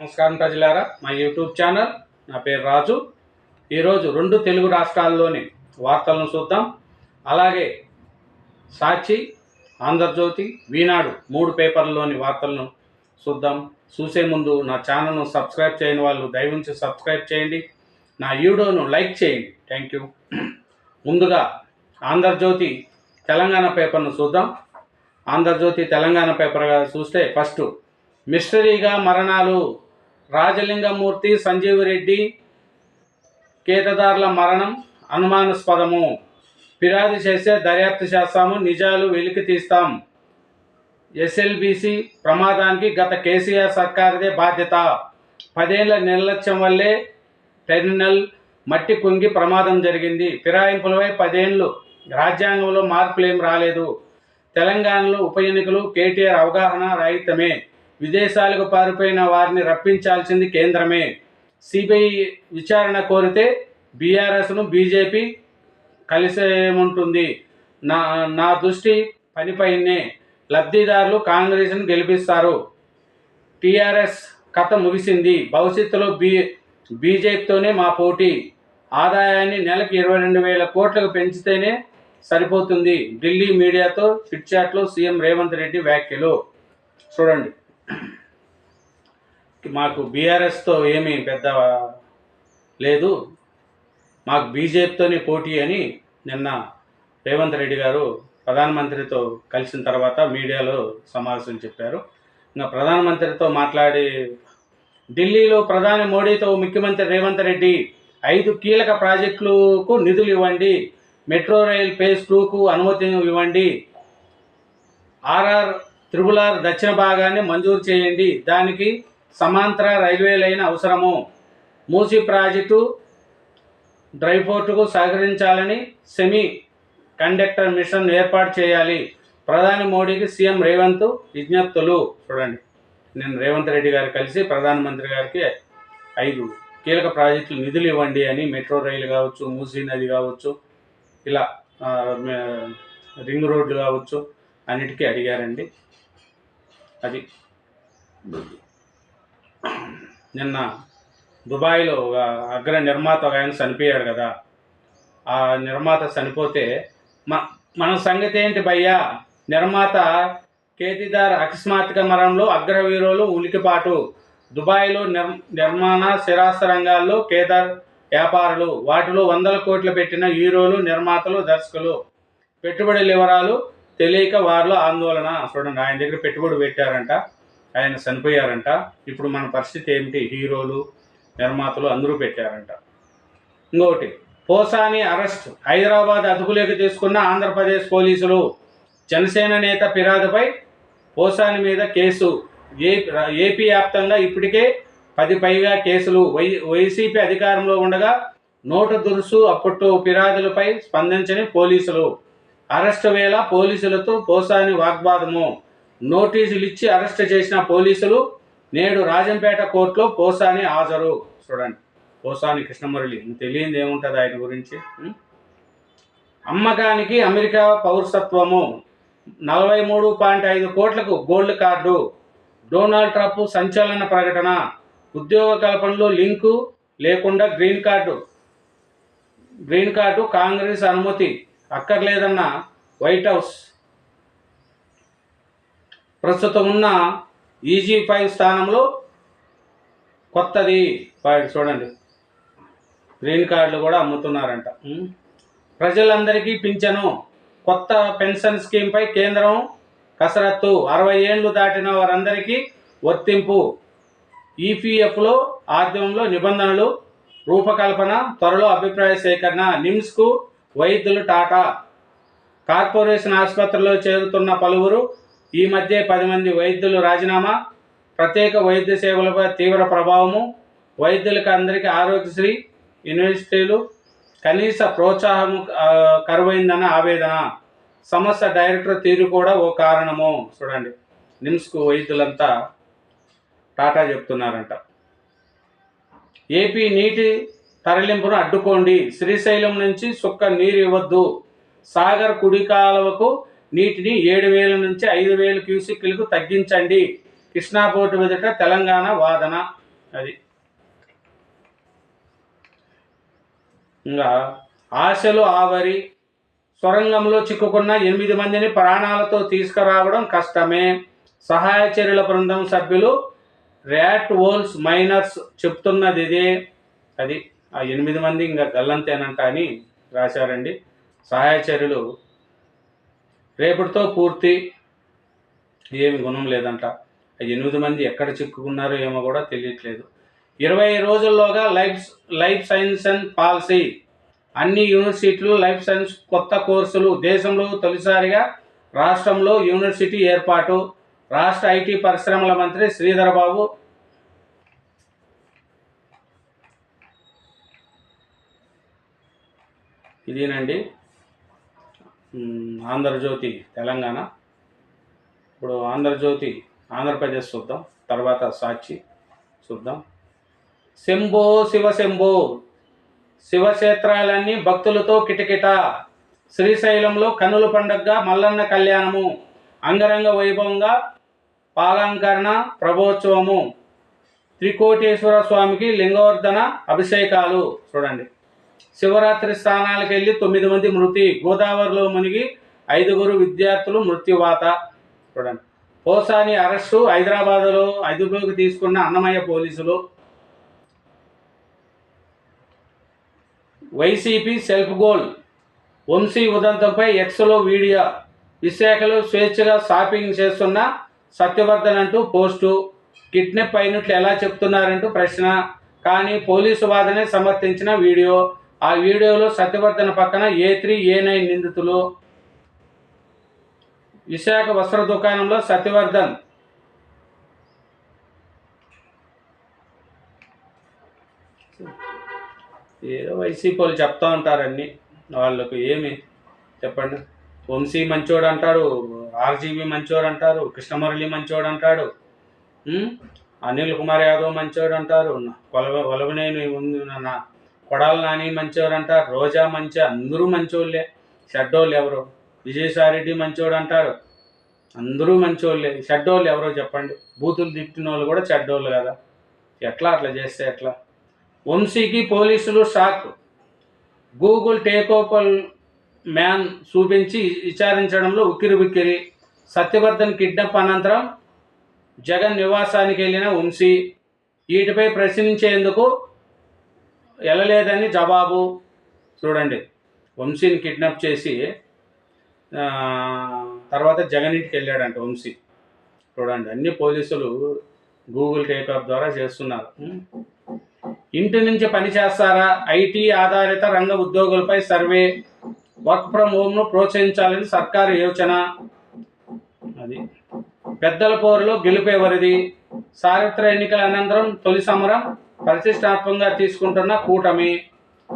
నమస్కారం ప్రజలారా మా యూట్యూబ్ ఛానల్ నా పేరు రాజు. ఈరోజు రెండు తెలుగు రాష్ట్రాల్లోని వార్తలను చూద్దాం. అలాగే సాక్షి ఆంధ్రజ్యోతి వీనాడు మూడు పేపర్లలోని వార్తలను చూద్దాం. చూసే ముందు నా ఛానల్ను సబ్స్క్రైబ్ చేయని వాళ్ళు దయవుంచి సబ్స్క్రైబ్ చేయండి. నా వీడియోను లైక్ చేయండి. Thank you. ముందుగా ఆంధ్రజ్యోతి తెలంగాణ పేపర్ను చూద్దాం. ఆంధ్రజ్యోతి తెలంగాణ పేపర్గా చూస్తే ఫస్ట్ మిస్టరీగా మరణాలు రాజలింగమూర్తి సంజీవ్ రెడ్డి కేతదారుల మరణం అనుమానాస్పదము. ఫిర్యాదు చేస్తే దర్యాప్తు చేస్తాము. నిజాలు వెలికి తీస్తాం. ఎస్ఎల్బిసి ప్రమాదానికి గత కేసీఆర్ సర్కారుదే బాధ్యత. పదేళ్ళ నిర్లక్ష్యం వల్లే టెర్మినల్ మట్టి కుంగి ప్రమాదం జరిగింది. ఫిరాయింపులపై పదేళ్ళు రాజ్యాంగంలో మార్పులేం రాలేదు. తెలంగాణలో ఉప ఎన్నికలు కేటీఆర్ అవగాహన రహితమే. విదేశాలకు పారిపోయిన వారిని రప్పించాల్సింది కేంద్రమే. సిబిఐ విచారణ కోరితే బీఆర్ఎస్ను బీజేపీ కలిసేముంటుంది. నా నా దృష్టి పనిపైనే లబ్ధిదారులు కాంగ్రెస్ను గెలిపిస్తారు. టీఆర్ఎస్ కథ ముగిసింది. భవిష్యత్తులో బీ బీజేపీతోనే మా పోటీ. ఆదాయాన్ని నెలకు ఇరవై రెండు వేల కోట్లకు పెంచితేనే సరిపోతుంది. ఢిల్లీ మీడియాతో చిట్చాట్లో సీఎం రేవంత్ రెడ్డి వ్యాఖ్యలు. చూడండి. మాకు బీఆర్ఎస్తో ఏమీ పెద్ద లేదు. మాకు బీజేపీతోనే పోటీ అని నిన్న రేవంత్ రెడ్డి గారు ప్రధానమంత్రితో కలిసిన తర్వాత మీడియాలో సమావేశం చెప్పారు. ఇంకా ప్రధానమంత్రితో మాట్లాడి ఢిల్లీలో ప్రధాని మోడీతో ముఖ్యమంత్రి రేవంత్ రెడ్డి ఐదు కీలక ప్రాజెక్టులకు నిధులు ఇవ్వండి మెట్రో రైల్ ఫేజ్ టూకు అనుమతి ఇవ్వండి ఆర్ఆర్ త్రిపులార్ దక్షిణ భాగాన్ని మంజూరు చేయండి. దానికి సమాంతర రైల్వే లైన్ అవసరము. మూసి ప్రాజెక్టు డ్రైపోర్టుకు సహకరించాలని సెమీ కండక్టర్ మిషన్ ఏర్పాటు చేయాలి. ప్రధాని మోడీకి సీఎం రేవంత్ విజ్ఞప్తులు. చూడండి. నేను రేవంత్ రెడ్డి గారు కలిసి ప్రధానమంత్రి గారికి ఐదు కీలక ప్రాజెక్టులు నిధులు ఇవ్వండి అని మెట్రో రైలు కావచ్చు మూసీ నది కావచ్చు ఇలా రింగ్ రోడ్లు కావచ్చు అన్నిటికీ అడిగారండి. అది. నిన్న దుబాయ్లో ఒక అగ్ర నిర్మాత ఒక ఆయన చనిపోయాడు కదా. ఆ నిర్మాత చనిపోతే మ మన సంగతి ఏంటి భయ్యా? నిర్మాత కేతిదార్ అకస్మాత్తుగా మరణంలో అగ్రవీరులు ఉలికిపాటు. దుబాయ్లో నిర్ నిర్మాణ స్థిరాస్తి రంగాల్లో కేదార్ వ్యాపారులు వాటిలో వందల కోట్లు పెట్టిన హీరోలు నిర్మాతలు దర్శకులు. పెట్టుబడి వివరాలు తెలియక వారిలో ఆందోళన. చూడండి ఆయన దగ్గర పెట్టుబడి పెట్టారంట ఆయన చనిపోయారంట. ఇప్పుడు మన పరిస్థితి ఏమిటి? హీరోలు నిర్మాతలు అందరూ పెట్టారంట. ఇంకొకటి పోసాని అరెస్ట్ హైదరాబాద్ అదుపులోకి తీసుకున్న ఆంధ్రప్రదేశ్ పోలీసులు. జనసేన నేత ఫిరాదుపై పోసాని మీద కేసు. ఏ ఏపీ వ్యాప్తంగా ఇప్పటికే పది పైగా కేసులు. వై వైసీపీ అధికారంలో ఉండగా నోటు దురుసు అప్పట్లో ఫిర్యాదులపై స్పందించని పోలీసులు. అరెస్ట్ వేళ పోలీసులతో పోసాని వాగ్వాదము. నోటీసులు ఇచ్చి అరెస్ట్ చేసిన పోలీసులు నేడు రాజంపేట కోర్టులో పోసాని హాజరు. చూడండి పోసాని కృష్ణమురళి తెలియంది ఏముంటుంది ఆయన గురించి? అమ్మకానికి అమెరికా పౌరసత్వము. నలభై మూడు పాయింట్ ఐదు కోట్లకు గోల్డ్ కార్డు. డొనాల్డ్ ట్రంప్ సంచలన ప్రకటన. ఉద్యోగ కల్పనలో లింకు లేకుండా green card. Green card Congress అనుమతి. అక్కర్లేదన్న వైట్ హౌస్. ప్రస్తుతం ఉన్న ఈజీ ఫైవ్ స్థానంలో కొత్తది. వాడు చూడండి. గ్రీన్ కార్డులు కూడా అమ్ముతున్నారంట. ప్రజలందరికీ పింఛను. కొత్త పెన్షన్ స్కీమ్పై కేంద్రం కసరత్తు. అరవై ఏళ్ళు దాటిన వారందరికీ వర్తింపు. ఈపీఎఫ్లో ఆద్యంలో నిబంధనలు రూపకల్పన త్వరలో అభిప్రాయ సేకరణ నిమ్స్కు వైద్యులు టాటా కార్పొరేషన్ ఆసుపత్రిలో చేరుతున్న పలువురు ఈ మధ్య పది మంది వైద్యులు రాజీనామా. ప్రత్యేక వైద్య సేవలపై తీవ్ర ప్రభావము. వైద్యులకు అందరికీ ఆరోగ్యశ్రీ యూనివర్సిటీలు కనీస ప్రోత్సాహం కరువైందన్న ఆవేదన. సమస్య డైరెక్టర్ తీరు కూడా ఓ కారణము. చూడండి నిమ్స్కు వైద్యులంతా టాటా చెప్తున్నారంట. ఏపీ నీటి తరలింపును అడ్డుకోండి. శ్రీశైలం నుంచి సుక్క నీరు ఇవ్వద్దు. సాగర్ కుడి కాలువకు నీటిని ఏడు వేల నుంచి ఐదు వేల క్యూసిక్లకు తగ్గించండి. కృష్ణా పోర్టు ఎదుట తెలంగాణ వాదన. అది. ఇంకా ఆశలు ఆవరి. సొరంగంలో చిక్కుకున్న ఎనిమిది మందిని ప్రాణాలతో తీసుకురావడం కష్టమే. సహాయ చర్యల బృందం సభ్యులు ర్యాట్ వోల్స్ మైనర్స్ చెప్తున్నది ఇదే అది. ఆ ఎనిమిది మంది ఇంకా గల్లంతేనంట అని రాశారండి. సహాయ చర్యలు రేపటితో పూర్తి ఏమి గుణం లేదంట. ఆ ఎనిమిది మంది ఎక్కడ చిక్కుకున్నారో ఏమో కూడా తెలియట్లేదు. ఇరవై రోజుల్లోగా life life science and policy అన్ని యూనివర్సిటీలు లైఫ్ సైన్స్ కొత్త కోర్సులు దేశంలో తొలిసారిగా రాష్ట్రంలో యూనివర్సిటీ ఏర్పాటు. రాష్ట్ర ఐటీ పరిశ్రమల మంత్రి శ్రీధర్ ఇదేనండి. ఆంధ్రజ్యోతి తెలంగాణ. ఇప్పుడు ఆంధ్రజ్యోతి ఆంధ్రప్రదేశ్ చూద్దాం. తర్వాత సాక్షి చూద్దాం. శంభో శివ శంభో. శివక్షేత్రాలన్నీ భక్తులతో కిటకిట. శ్రీశైలంలో కన్నుల పండుగగా మల్లన్న కళ్యాణము. అంగరంగ వైభవంగా పాలంకరణ ప్రభోత్సవము. త్రికోటేశ్వర స్వామికి లింగవర్ధన అభిషేకాలు. చూడండి. శివరాత్రి స్థానాలకు వెళ్ళి తొమ్మిది మంది మృతి గోదావరిలో మునిగి ఐదుగురు విద్యార్థులు మృత్యువాత. చూడండి. పోసాని అరెస్టు హైదరాబాద్లో అదుపులోకి తీసుకున్న అన్నమయ్య పోలీసులు. YCP self goal. వంశీ ఉదంతంపై ఎక్స్లో వీడియో. విశాఖలో స్వేచ్ఛగా షాపింగ్ చేస్తున్న సత్యవర్ధన్ అంటూ పోస్టు. కిడ్నాప్ అయినట్లు ఎలా చెప్తున్నారంటూ ప్రశ్న. కానీ పోలీసు వాదనే సమర్థించిన వీడియో. ఆ వీడియోలో సత్యవర్ధన పక్కన ఏ త్రీ ఏ నైన్ నిందితులు? విశాఖ వస్త్ర దుకాణంలో సత్యవర్ధన్. ఏదో వైసీపీ వాళ్ళు చెప్తా ఉంటారన్నీ వాళ్ళకు ఏమి? చెప్పండి. వంశీ మంచోడు అంటాడు ఆర్జీబీ మంచోడు అంటారు కృష్ణమురళి మంచోడు అంటాడు అనిల్ కుమార్ యాదవ్ మంచోడు అంటారు కొలవ కొలవనేని ఉంది నా కొడాల నాని మంచోడు అంటారు రోజా మంచి అందరూ మంచోళ్ళే. షడ్డోళ్ళు ఎవరు? విజయసాయిరెడ్డి మంచోడు అంటారు. అందరూ మంచోళ్ళే. షడ్డోళ్ళు ఎవరో చెప్పండి. బూతులు తిట్టిన వాళ్ళు కూడా చెడ్డోళ్ళు కదా. ఎట్లా అట్లా చేస్తే ఎట్లా? వంశీకి పోలీసులు షాక్. గూగుల్ టేక్ మ్యాన్ చూపించి విచారించడంలో ఉక్కిరి బిక్కిరి సత్యవర్ధన్ కిడ్నాప్ అనంతరం జగన్ నివాసానికి వెళ్ళిన వంశీ. వీటిపై ప్రశ్నించేందుకు వెళ్ళలేదని జవాబు. చూడండి వంశీని కిడ్నాప్ చేసి తర్వాత జగన్ ఇంటికి వెళ్ళాడంట వంశీ. చూడండి అన్ని పోలీసులు గూగుల్ టేకప్ ద్వారా చేస్తున్నారు. ఇంటి నుంచి పని చేస్తారా? ఐటీ ఆధారిత రంగ ఉద్యోగులపై సర్వే. వర్క్ ఫ్రమ్ హోమ్ను ప్రోత్సహించాలని సర్కారు యోచన. అది. పెద్దల పోరులో గెలుపేవరిది. సార్వత్ర ఎన్నికల అనంతరం తొలి సమరం ప్రతిష్టాత్మకంగా తీసుకుంటున్న కూటమి.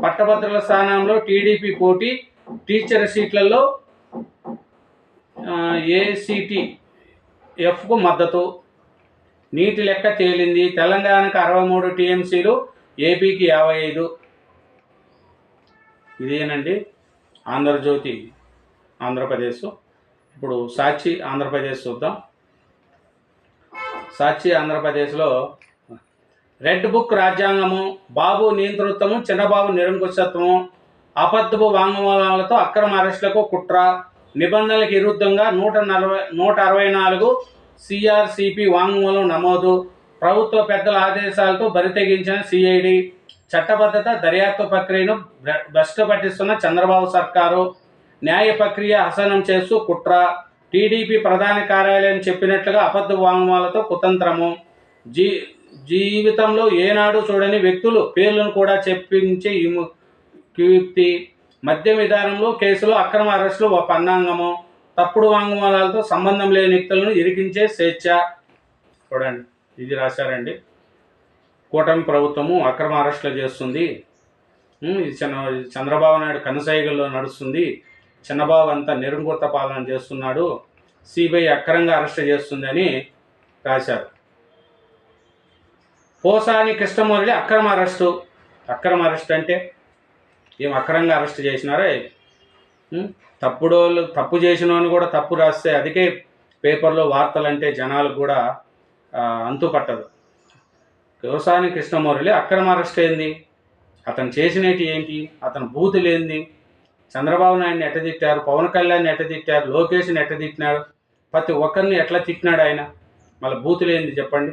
పట్టభద్రుల స్థానంలో టీడీపీ పోటీ టీచర్ సీట్లలో ఏసీటీ ఎఫ్కు మద్దతు. నీటి లెక్క తేలింది. తెలంగాణకు అరవై మూడు టీఎంసీలు ఏపీకి యాభై ఐదు. ఇదేనండి ఆంధ్రజ్యోతి ఆంధ్రప్రదేశ్. ఇప్పుడు సాక్షి ఆంధ్రప్రదేశ్ చూద్దాం. సాక్షి ఆంధ్రప్రదేశ్లో రెడ్ బుక్ రాజ్యాంగము బాబు నియంతృత్వము చిన్నబాబు నిరంకుశత్వము అబద్ధపు వాంగ్మూలాలతో అక్రమ అరెస్టులకు కుట్ర నిబంధనలకు విరుద్ధంగా నూట నలభై నూట అరవై నాలుగు సిఆర్సిపి వాంగ్మూలం నమోదు ప్రభుత్వ పెద్దల ఆదేశాలతో బరితెగించిన సిఐడి చట్టబద్ధత దర్యాప్తు ప్రక్రియను భ్ర- పట్టిస్తున్న చంద్రబాబు సర్కారు న్యాయ ప్రక్రియ హసనం చేస్తూ కుట్ర టీడీపీ ప్రధాన కార్యాలయం చెప్పినట్లుగా అబద్ధ వాంగ్మూలాలతో కుతంత్రము జీ జీవితంలో ఏనాడు చూడని వ్యక్తులు పేర్లను కూడా చెప్పించే ఇము- కీర్తి మద్యం విధానంలో కేసులో అక్రమ అరెస్టులు ఒక పన్నాంగము తప్పుడు వాంగ్మూలాలతో సంబంధం లేని వ్యక్తులను ఇరికించే స్వేచ్ఛ. చూడండి ఇది రాశారండి. కూటమి ప్రభుత్వము అక్రమ అరెస్టులు చేస్తుంది. చంద్రబాబు నాయుడు కనసైగల్లో నడుస్తుంది. చిన్నబాబు అంతా నిరంకుత పాలన చేస్తున్నాడు. సిబిఐ అక్రంగా అరెస్ట్ చేస్తుందని రాశారు. పోసాని కృష్ణమురళి అక్రమ అరెస్టు. అక్రమ అరెస్ట్ అంటే ఏం అక్రమంగా అరెస్ట్ చేసినారా? తప్పుడోళ్ళు తప్పుడు తప్పు చేసిన వాళ్ళు కూడా తప్పు రాస్తే అదికే పేపర్లో వార్తలు అంటే జనాలకు కూడా అంతు పట్టదు వ్యవసాయ కృష్ణమురళి అక్రమ అరెస్ట్ ఏంది? అతను చేసినవి ఏంటి? అతను బూతులు ఏంది? చంద్రబాబు నాయుడిని ఎట్ట తిట్టారు? పవన్ కళ్యాణ్ని ఎట్ట తిట్టారు? లోకేష్ని ఎట్ట తిట్టినాడు ప్రతి ఒక్కరిని ఎట్లా తిట్టినాడు ఆయన? మళ్ళీ బూతులు ఏంది చెప్పండి?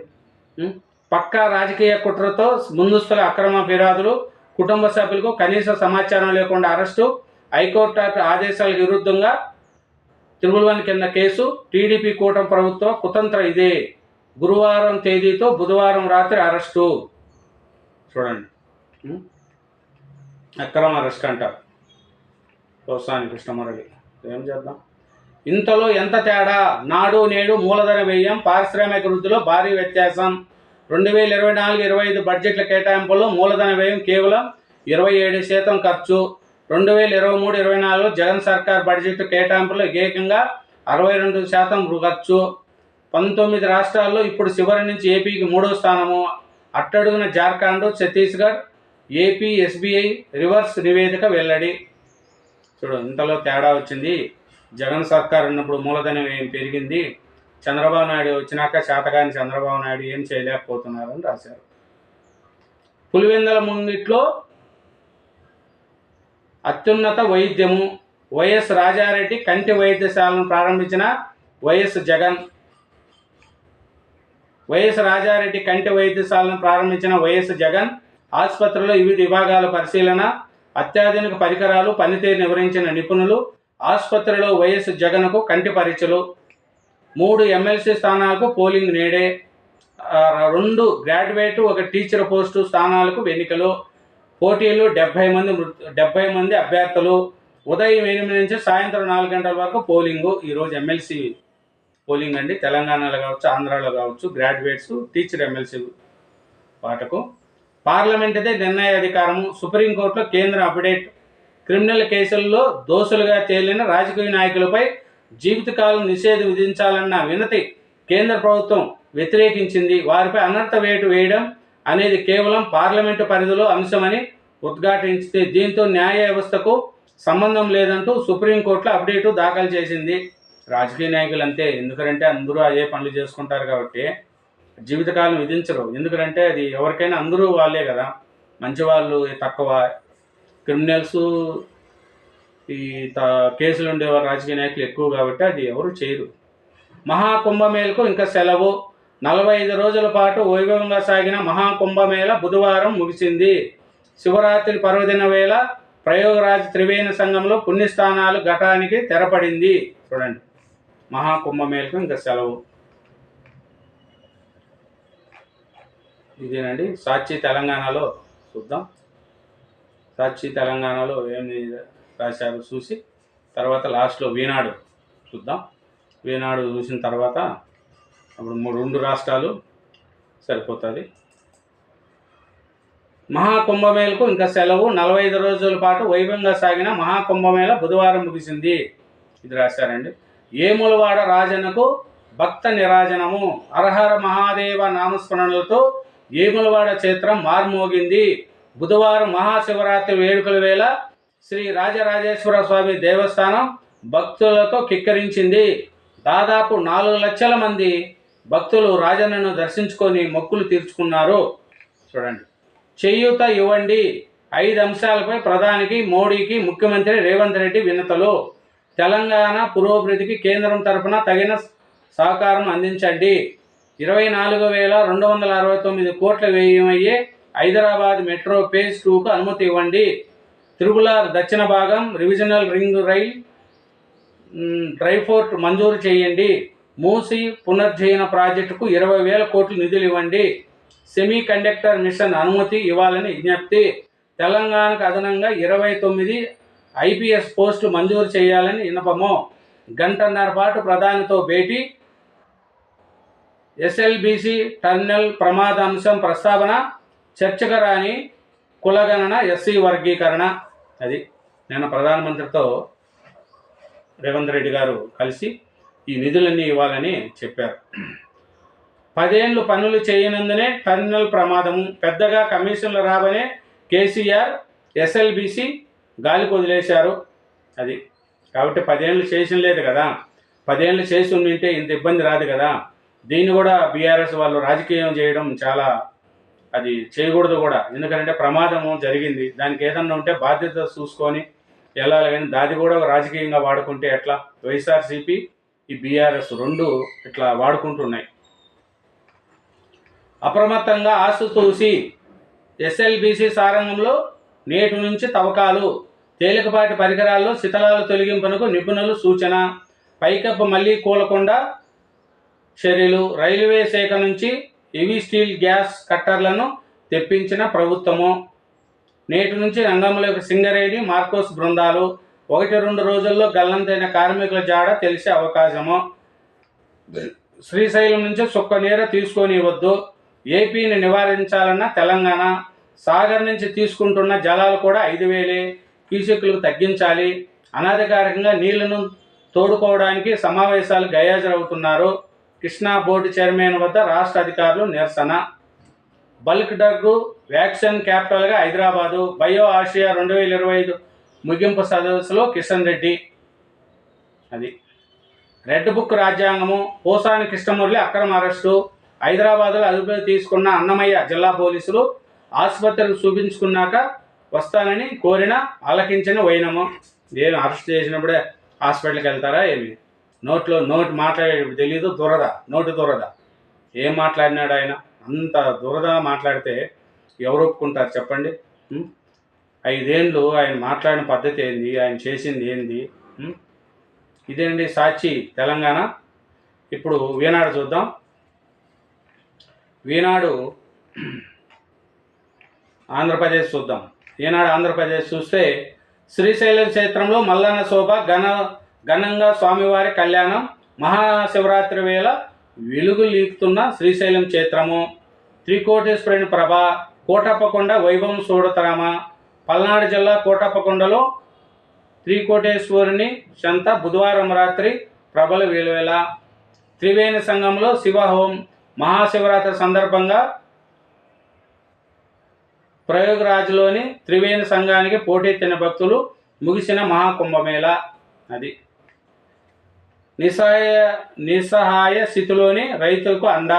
పక్కా రాజకీయ కుట్రతో ముందస్తుల అక్రమ ఫిర్యాదులు కుటుంబ సభ్యులకు కనీస సమాచారం లేకుండా అరెస్టు హైకోర్టు ఆదేశాలకు విరుద్ధంగా త్రిబుల్ వన్ కింద కేసు టీడీపీ కూటమి ప్రభుత్వ కుతంత్ర ఇదే. గురువారం తేదీతో బుధవారం రాత్రి అరెస్టు. చూడండి. అక్రమ అరెస్ట్ అంట. వ్యవసాయ కృష్ణమురళి. ఏం చేద్దాం? ఇంతలో ఎంత తేడా? నాడు నేడు మూలధన వ్యయం పారిశ్రామిక వృద్ధిలో భారీ వ్యత్యాసం. రెండు వేల ఇరవై నాలుగు ఇరవై ఐదు బడ్జెట్ల కేటాయింపుల్లో మూలధన వ్యయం కేవలం ఇరవై ఏడు శాతం ఖర్చు. రెండు వేల ఇరవై మూడు ఇరవై నాలుగు జగన్ సర్కార్ బడ్జెట్ కేటాయింపులో ఏకంగా అరవై రెండు శాతం ఖర్చు. పంతొమ్మిది రాష్ట్రాల్లో ఇప్పుడు చివరి నుంచి ఏపీకి మూడో స్థానము. అట్టడుగున Jharkhand Chhattisgarh AP SBI research నివేదిక వెల్లడి. చూడు ఇంతలో తేడా వచ్చింది. జగన్ సర్కార్ ఉన్నప్పుడు మూలధనం ఏం పెరిగింది. చంద్రబాబు నాయుడు వచ్చినాక శాతగాని చంద్రబాబు నాయుడు ఏం చేయలేకపోతున్నారని రాశారు. పులివెందల ముంగిట్లో అత్యున్నత వైద్యము వైఎస్ రాజారెడ్డి కంటి వైద్యశాలను ప్రారంభించిన వైఎస్ జగన్ వైఎస్ రాజారెడ్డి కంటి వైద్యశాలను ప్రారంభించిన వైఎస్ జగన్ ఆసుపత్రిలో వివిధ విభాగాల పరిశీలన అత్యాధునిక పరికరాలు పనితీరు వివరించిన నిపుణులు ఆసుపత్రిలో వైఎస్ జగన్కు కంటి పరీక్షలు మూడు ఎమ్మెల్సీ స్థానాలకు పోలింగ్ నేడే. రెండు గ్రాడ్యుయేట్ ఒక టీచర్ పోస్టు స్థానాలకు ఎన్నికలు. పోటీలు డెబ్బై మంది మృ- డెబ్బై మంది అభ్యర్థులు. ఉదయం ఎనిమిది నుంచి సాయంత్రం నాలుగు గంటల వరకు పోలింగు. ఈరోజు ఎమ్మెల్సీ పోలింగ్ అండి. తెలంగాణలో కావచ్చు ఆంధ్రాలో కావచ్చు గ్రాడ్యుయేట్స్ టీచర్ ఎమ్మెల్సీ వాటకు పార్లమెంటుదే నిర్ణయ అధికారము. సుప్రీంకోర్టులో కేంద్ర అప్డేట్. క్రిమినల్ కేసుల్లో దోషులుగా తేలిన రాజకీయ నాయకులపై జీవితకాలం నిషేధం విధించాలన్న వినతి కేంద్ర ప్రభుత్వం వ్యతిరేకించింది. వారిపై అనర్థ వేటు వేయడం అనేది కేవలం పార్లమెంటు పరిధిలో అంశమని ఉద్ఘాటించింది. దీంతో న్యాయ వ్యవస్థకు సంబంధం లేదంటూ సుప్రీంకోర్టులో అప్డేటు దాఖలు చేసింది. రాజకీయ నాయకులు అంతే. ఎందుకంటే అందరూ అదే పనులు చేసుకుంటారు కాబట్టి జీవితకాలం విధించరు. ఎందుకంటే అది ఎవరికైనా అందరూ వాళ్ళే కదా. మంచి వాళ్ళు తక్కువ. క్రిమినల్స్ ఈ త కేసులు ఉండేవారు రాజకీయ నాయకులు ఎక్కువ కాబట్టి అది ఎవరు చేయరు. మహాకుంభమేళకు ఇంకా సెలవు. నలభై ఐదు రోజుల పాటు వైభవంగా సాగిన మహాకుంభమేళ బుధవారం ముగిసింది. శివరాత్రి పర్వదిన వేళ ప్రయోగరాజ్ త్రివేణి సంఘంలో పుణ్యస్థానాలు ఘటానికి తెరపడింది. చూడండి. మహాకుంభమేళకు ఇంకా సెలవు. ఇదేనండి. సాక్షి తెలంగాణలో చూద్దాం. సాక్షి తెలంగాణలో ఏమి రాశారు చూసి తర్వాత లాస్ట్లో వీనాడు చూద్దాం. వీనాడు చూసిన తర్వాత అప్పుడు మూడు రెండు రాష్ట్రాలు సరిపోతుంది. మహాకుంభమేళకు ఇంకా సెలవు నలభై ఐదు రోజుల పాటు వైభవంగా సాగిన మహాకుంభమేళ బుధవారం ముగిసింది. ఇది రాశారండి. ఏములవాడ రాజన్నకు భక్త నిరాజనము. అరహర మహాదేవ నామస్మరణలతో ఏములవాడ క్షేత్రం మార్మోగింది. బుధవారం మహాశివరాత్రి వేడుకల వేళ శ్రీ రాజరాజేశ్వర స్వామి దేవస్థానం భక్తులతో కిక్కరించింది. దాదాపు నాలుగు లక్షల మంది భక్తులు రాజన్నను దర్శించుకొని మొక్కులు తీర్చుకున్నారు. చూడండి. చేయూత ఇవ్వండి. ఐదు అంశాలపై ప్రధానికి మోడీకి ముఖ్యమంత్రి రేవంత్ రెడ్డి వినతలు తెలంగాణ పురోభివృద్ధికి కేంద్రం తరపున తగిన సహకారం అందించండి. ఇరవై నాలుగు వేల రెండు వందల అరవై తొమ్మిది కోట్ల వ్యయమయ్యే హైదరాబాద్ మెట్రో ఫేజ్ టూకు అనుమతి ఇవ్వండి. తిరుమల దక్షిణ భాగం రివిజనల్ రింగ్ రైల్ మ్, మంజూరు చేయండి. మూసి పునర్జయన ప్రాజెక్టుకు ఇరవై వేల కోట్లు నిధులు ఇవ్వండి. సెమీ కండక్టర్ మిషన్ అనుమతి ఇవ్వాలని విజ్ఞప్తి. తెలంగాణకు అదనంగా ఇరవై తొమ్మిది ఐపీఎస్ పోస్టు మంజూరు చేయాలని విన్నపము. గంటన్నర పాటు ప్రధానితో భేటీ. ఎస్ఎల్బిసి టర్నల్ ప్రమాదాంశం ప్రస్తావన. చర్చకు రాని కులగణన ఎస్సీ వర్గీకరణ. అది నేను ప్రధానమంత్రితో రేవంత్ రెడ్డి గారు కలిసి ఈ నిధులన్నీ ఇవ్వాలని చెప్పారు. పదేళ్ళు పనులు చేయనందునే టర్మినల్ ప్రమాదము. పెద్దగా కమిషన్లు రావనే కేసీఆర్ ఎస్ఎల్బిసి గాలికి వదిలేశారు. అది కాబట్టి పదేళ్ళు చేసిన లేదు కదా. పదేళ్ళు చేసి ఉండింటే ఇంత ఇబ్బంది రాదు కదా. దీన్ని కూడా బీఆర్ఎస్ వాళ్ళు రాజకీయం చేయడం చాలా అది చేయకూడదు కూడా. ఎందుకంటే ప్రమాదము జరిగింది. దానికి ఏదన్నా ఉంటే బాధ్యత చూసుకొని వెళ్ళాలి కానీ దాది కూడా రాజకీయంగా వాడుకుంటే ఎట్లా? వైఎస్ఆర్సీపీ ఈ బీఆర్ఎస్ రెండు ఇట్లా వాడుకుంటున్నాయి. అప్రమత్తంగా ఆసు చూసి ఎస్ఎల్బిసి సారంగంలో నేటి నుంచి తవ్వకాలు తేలికపాటి పరికరాల్లో శిథలాలు తొలగింపునకు నిపుణులు సూచన పైకప్పు మళ్ళీ కూలకుండా చర్యలు రైల్వే శాఖ నుంచి హెవీ స్టీల్ గ్యాస్ కట్టర్లను తెప్పించిన ప్రభుత్వము. నేటి నుంచి రంగంలోకి సింగరేణి మార్కోస్ బృందాలు. ఒకటి రెండు రోజుల్లో గల్లంతైన కార్మికుల జాడ తెలిసే అవకాశము. శ్రీశైలం నుంచి సుక్క నీర తీసుకొని వద్దు ఏపీని నివారించాలన్న తెలంగాణ. సాగర్ నుంచి తీసుకుంటున్న జలాలు కూడా ఐదు వేలే. క్యూసెక్లకు తగ్గించాలి. అనధికారికంగా నీళ్ళను తోడుకోవడానికి సమావేశాలు గయాజరవుతున్నారు. కృష్ణా బోర్డు చైర్మన్ వద్ద రాష్ట్ర అధికారులు నిరసన. బల్క్ డ్రగ్ వ్యాక్సిన్ క్యాపిటల్గా హైదరాబాదు. బయో ఆసియా రెండు వేల ఇరవై ఐదు ముగింపు సదస్సులో కిషన్ రెడ్డి. అది. రెడ్ బుక్ రాజ్యాంగము పోసాని కృష్ణమూర్తి అక్రమ అరెస్టు. హైదరాబాద్లో అదుపులో తీసుకున్న అన్నమయ్య జిల్లా పోలీసులు ఆసుపత్రికి చూపించుకున్నాక వస్తానని కోరిన ఆలకించిన వైనము. నేను అరెస్ట్ చేసినప్పుడే హాస్పిటల్కి వెళ్తారా ఏమి? నోట్లో నోటి మాట్లాడేటప్పుడు తెలియదు దురద నోటి దురద. ఏం మాట్లాడినాడు ఆయన? అంత దురద మాట్లాడితే ఎవరు ఒప్పుకుంటారు చెప్పండి? ఉం? ఐదేళ్ళు ఆయన మాట్లాడిన పద్ధతి ఏంది? ఆయన చేసింది ఏంది? ఇదేంటి సాక్షి తెలంగాణ? ఇప్పుడు వీనాడు చూద్దాం. వీనాడు ఆంధ్రప్రదేశ్ చూద్దాం. ఈనాడు ఆంధ్రప్రదేశ్ చూస్తే శ్రీశైలం క్షేత్రంలో మల్లన్న శోభ ఘన ఘనంగా స్వామివారి కళ్యాణం మహాశివరాత్రి వేళ వెలుగు లీపుతున్న శ్రీశైలం క్షేత్రము. త్రికోటేశ్వరుని ప్రభ కోటప్పకొండ వైభవం చూడతరామ పల్నాడు జిల్లా కోటప్పకొండలో త్రికోటేశ్వరుని చెంత బుధవారం రాత్రి ప్రభల వేలువేల త్రివేణి సంఘంలో శివహోం మహాశివరాత్రి సందర్భంగా ప్రయోగరాజ్లోని త్రివేణి సంఘానికి పోటెత్తిన భక్తులు ముగిసిన మహాకుంభమేళ అది. నిస్సహాయ నిస్సహాయ స్థితిలోని రైతులకు అండ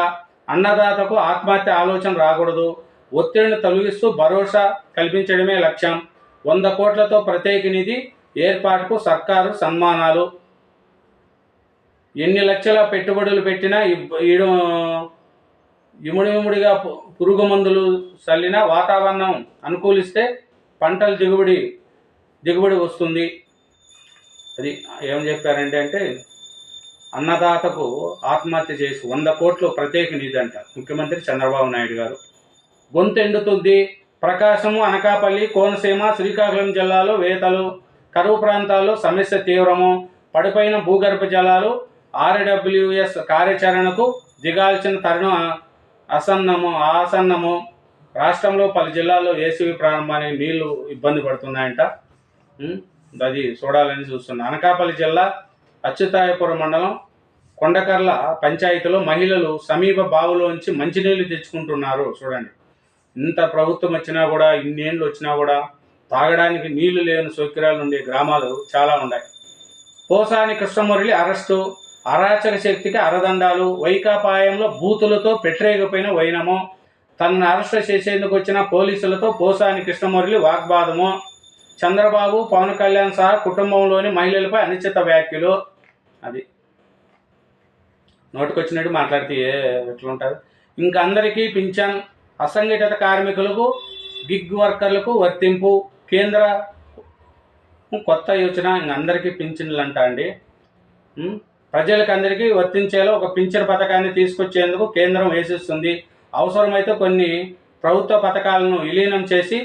అన్నదాతకు ఆత్మహత్య ఆలోచన రాకూడదు. ఒత్తిడిని తొలగిస్తూ భరోసా కల్పించడమే లక్ష్యం. వంద కోట్లతో ప్రత్యేక నిధి ఏర్పాటుకు సర్కారు సన్మానాలు. ఎన్ని లక్షల పెట్టుబడులు పెట్టినా ఇడు ఇముడిముడిగా పు- పురుగు మందులు చల్లిన వాతావరణం అనుకూలిస్తే పంటల దిగుబడి దిగుబడి వస్తుంది. అది ఏం చెప్పారంటే అంటే అన్నదాతకు ఆత్మహత్య చేసి వంద కోట్లు ప్రత్యేక నిధి అంట ముఖ్యమంత్రి చంద్రబాబు నాయుడు గారు. గొంతు ఎండుతుంది ప్రకాశము అనకాపల్లి కోనసీమ శ్రీకాకుళం జిల్లాలో వేతలు కరువు ప్రాంతాల్లో సమస్య తీవ్రము పడిపోయిన భూగర్భ జలాలు ఆర్డబ్ల్యూఎస్ కార్యాచరణకు దిగాల్సిన తరుణం అసన్నము ఆసన్నము. రాష్ట్రంలో పలు జిల్లాల్లో ఏసీబీ ప్రారంభానికి నీళ్ళు ఇబ్బంది పడుతున్నాయంట. అది చూడాలని చూస్తున్నా. అనకాపల్లి జిల్లా అచ్యుతాయపురం మండలం కొండకర్ల పంచాయతీలో మహిళలు సమీప బావులోంచి మంచినీళ్ళు తెచ్చుకుంటున్నారు. చూడండి. ఇంత ప్రభుత్వం వచ్చినా కూడా ఇన్నేళ్ళు వచ్చినా కూడా తాగడానికి నీళ్ళు లేని సౌకర్యాలు ఉండే గ్రామాలు చాలా ఉన్నాయి. పోసాని కృష్ణమురళి అరెస్టు అరాచక శక్తికి అరదండాలు వైకాపాయంలో బూతులతో పెట్టరేగిపోయిన వైనమో తనను అరెస్టు చేసేందుకు వచ్చిన పోలీసులతో పోసాని కృష్ణమురళి వాగ్వాదము. చంద్రబాబు పవన్ కళ్యాణ్ సహా కుటుంబంలోని మహిళలపై అనిశ్చిత వ్యాఖ్యలు. అది. నోటికొచ్చినట్టు మాట్లాడితే ఏ ఎట్లుంటుంది? ఇంకా అందరికీ పింఛన్ అసంఘటిత కార్మికులకు గిగ్ వర్కర్లకు వర్తింపు కేంద్ర కొత్త యోచన ఇంక అందరికీ పింఛన్లు అంట అండి. ప్రజలకు అందరికీ వర్తించేలా ఒక పింఛన్ పథకాన్ని తీసుకొచ్చేందుకు కేంద్రం వేసిస్తుంది అవసరమైతే కొన్ని ప్రభుత్వ పథకాలను విలీనం చేసి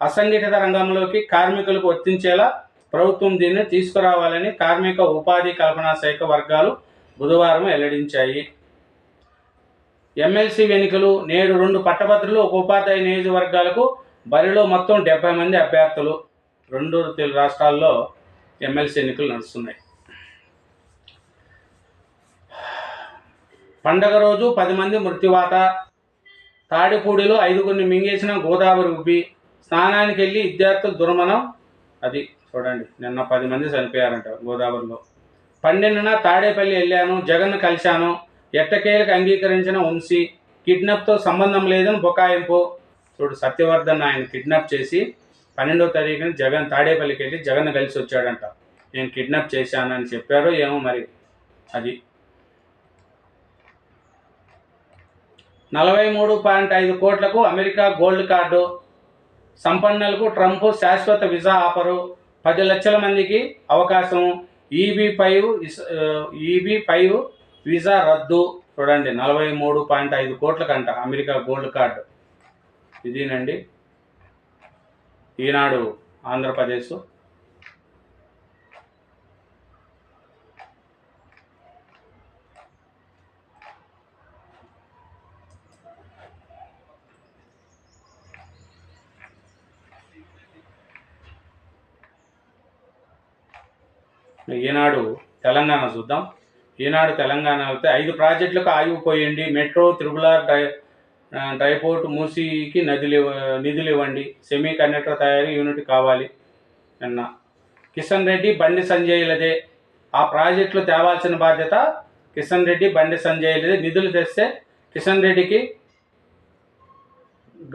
అసంఘటిత రంగంలోకి కార్మికులకు వర్తించేలా ప్రభుత్వం దీన్ని తీసుకురావాలని కార్మిక ఉపాధి కల్పన శాఖ వర్గాలు బుధవారం వెల్లడించాయి. ఎమ్మెల్సీ ఎన్నికలు నేడు రెండు పట్టభద్రులు ఒక ఉపాధ్యాయ నియోజకవర్గాలకు బరిలో మొత్తం డెబ్బై మంది అభ్యర్థులు. రెండు తెలుగు రాష్ట్రాల్లో ఎమ్మెల్సీ ఎన్నికలు నడుస్తున్నాయి. పండగ రోజు పది మంది మృత్యువాత. తాడిపూడిలో ఐదుగురిని మింగేసిన గోదావరి ఉబ్బి. స్నానానికి వెళ్ళి విద్యార్థులు దుర్మనం అది చూడండి నిన్న పది మంది చనిపోయారంట గోదావరిలో. పన్నెండున తాడేపల్లి వెళ్ళాను జగన్ కలిశాను ఎట్టకేలకు అంగీకరించిన వంశీ కిడ్నాప్తో సంబంధం లేదని బొకాయింపు. చూడు సత్యవర్ధన్ ఆయన కిడ్నాప్ చేసి పన్నెండో తారీఖున జగన్ తాడేపల్లికి వెళ్ళి జగన్ కలిసి వచ్చాడంట. నేను కిడ్నాప్ చేశానని చెప్పారో ఏమో మరి అది. నలభై మూడు పాయింట్ ఐదు కోట్లకు అమెరికా గోల్డ్ కార్డు. సంపన్నులకు ట్రంప్ శాశ్వత వీసా ఆఫరు. పది లక్షల మందికి అవకాశం. EB five EB five visa రద్దు. చూడండి నలభై మూడు పాయింట్ ఐదు కోట్లకంట అమెరికా గోల్డ్ కార్డు. ఇదేనండి. ఈనాడు ఆంధ్రప్రదేశ్. ఈనాడు తెలంగాణ చూద్దాం. ఈనాడు తెలంగాణ వెళ్తే ఐదు ప్రాజెక్టులకు ఆగిపోయండి metro triple R dry dry port మూసీకి నదులు నిధులు ఇవ్వండి సెమీ కండక్టర్ తయారీ యూనిట్ కావాలి నిన్న కిషన్ రెడ్డి బండి సంజయ్లదే. ఆ ప్రాజెక్టులు తేవాల్సిన బాధ్యత కిషన్ రెడ్డి బండి సంజయ్లదే. నిధులు తెస్తే కిషన్ రెడ్డికి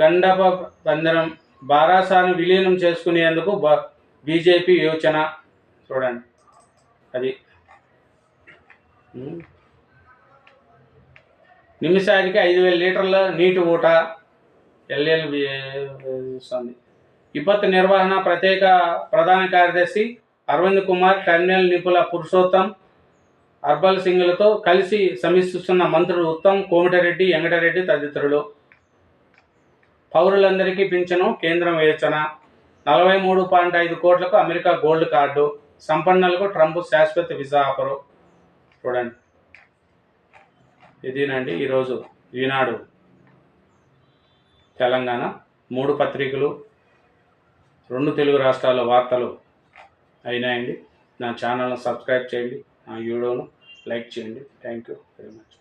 గండప పందరం బారాసాను విలీనం చేసుకునేందుకు బీజేపీ యోచన. చూడండి. అది. నిమిషానికి ఐదు వేల లీటర్ల నీటి ఊట ఎల్ఎల్బి ఇస్తుంది విపత్తు నిర్వహణ ప్రత్యేక ప్రధాన కార్యదర్శి అరవింద్ కుమార్ టర్మినల్ నిపుల పురుషోత్తం అర్బల్ సింగ్లతో కలిసి సమీక్షిస్తున్న మంత్రులు ఉత్తమ్ కోమటిరెడ్డి వెంకటరెడ్డి తదితరులు. పౌరులందరికీ పింఛను కేంద్రం వేచన నలభై మూడు పాయింట్ ఐదు కోట్లకు అమెరికా గోల్డ్ కార్డు. సంపన్నులకు ట్రంప్ శాశ్వత వీసా ఆఫరు. చూడండి. ఇదేనండి ఈరోజు ఈనాడు తెలంగాణ. మూడు పత్రికలు రెండు తెలుగు రాష్ట్రాల వార్తలు అయినాయండి. నా ఛానల్ను సబ్స్క్రైబ్ చేయండి. నా వీడియోను లైక్ చేయండి. Thank you very much.